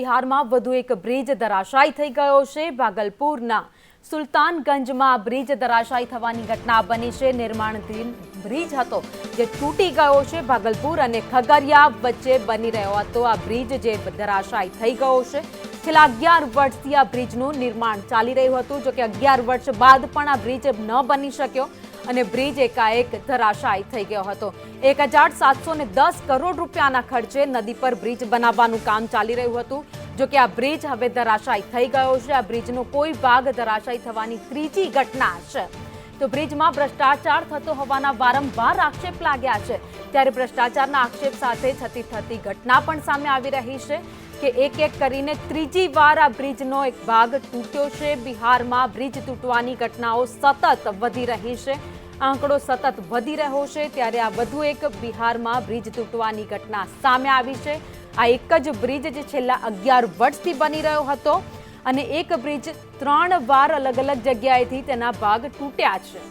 બિહારમાં વધુ એક બ્રિજ ધરાશાયી થઈ ગયો છે. ભાગલપુરના સુલતાનગંજમાં બ્રિજ ધરાશાયી થવાની ઘટના બની છે. નિર્માણધીન બ્રિજ હતો જે તૂટી ગયો છે. ભાગલપુર અને ખગરિયા વચ્ચે બની રહ્યો હતો આ બ્રિજ જે ધરાશાયી થઈ ગયો છે. છેલ્લા અગિયાર વર્ષથી આ બ્રિજનું નિર્માણ ચાલી રહ્યું હતું, જોકે અગિયાર વર્ષ બાદ પણ આ બ્રિજ ન બની શક્યો. અને બ્રિજ એકાએક ધરાશાયી થઈ ગયો હતો. એક હજાર સાતસો ને દસ કરોડ રૂપિયાના ખર્ચે નદી પર બ્રિજ બનાવવાનું કામ ચાલી રહ્યું હતું. જો કે આ બ્રિજ હવે ધરાશાયી થઈ ગયો છે. આ બ્રિજનો કોઈ ભાગ ધરાશાયી થવાની ત્રીજી ઘટના છે. તો બ્રિજમાં ભ્રષ્ટાચાર થતો હોવાના વારંવાર આક્ષેપ લાગ્યા છે. ત્યારે ભ્રષ્ટાચારના આક્ષેપ સાથે થતી થતી ઘટના પણ સામે આવી રહી છે કે એક એક કરીને ત્રીજી વાર આ બ્રિજનો એક ભાગ તૂટ્યો છે. બિહારમાં બ્રિજ તૂટવાની ઘટનાઓ સતત વધી રહી છે. આંકડો સતત વધી રહ્યો છે. ત્યારે આ વધુ એક બિહારમાં બ્રિજ તૂટવાની ઘટના સામે આવી છે. આ એક જ બ્રિજ જે છેલ્લા અગિયાર વર્ષથી બની રહ્યો હતો. અને એક બ્રિજ ત્રણ વાર અલગ અલગ જગ્યાએથી તેના ભાગ તૂટ્યા છે.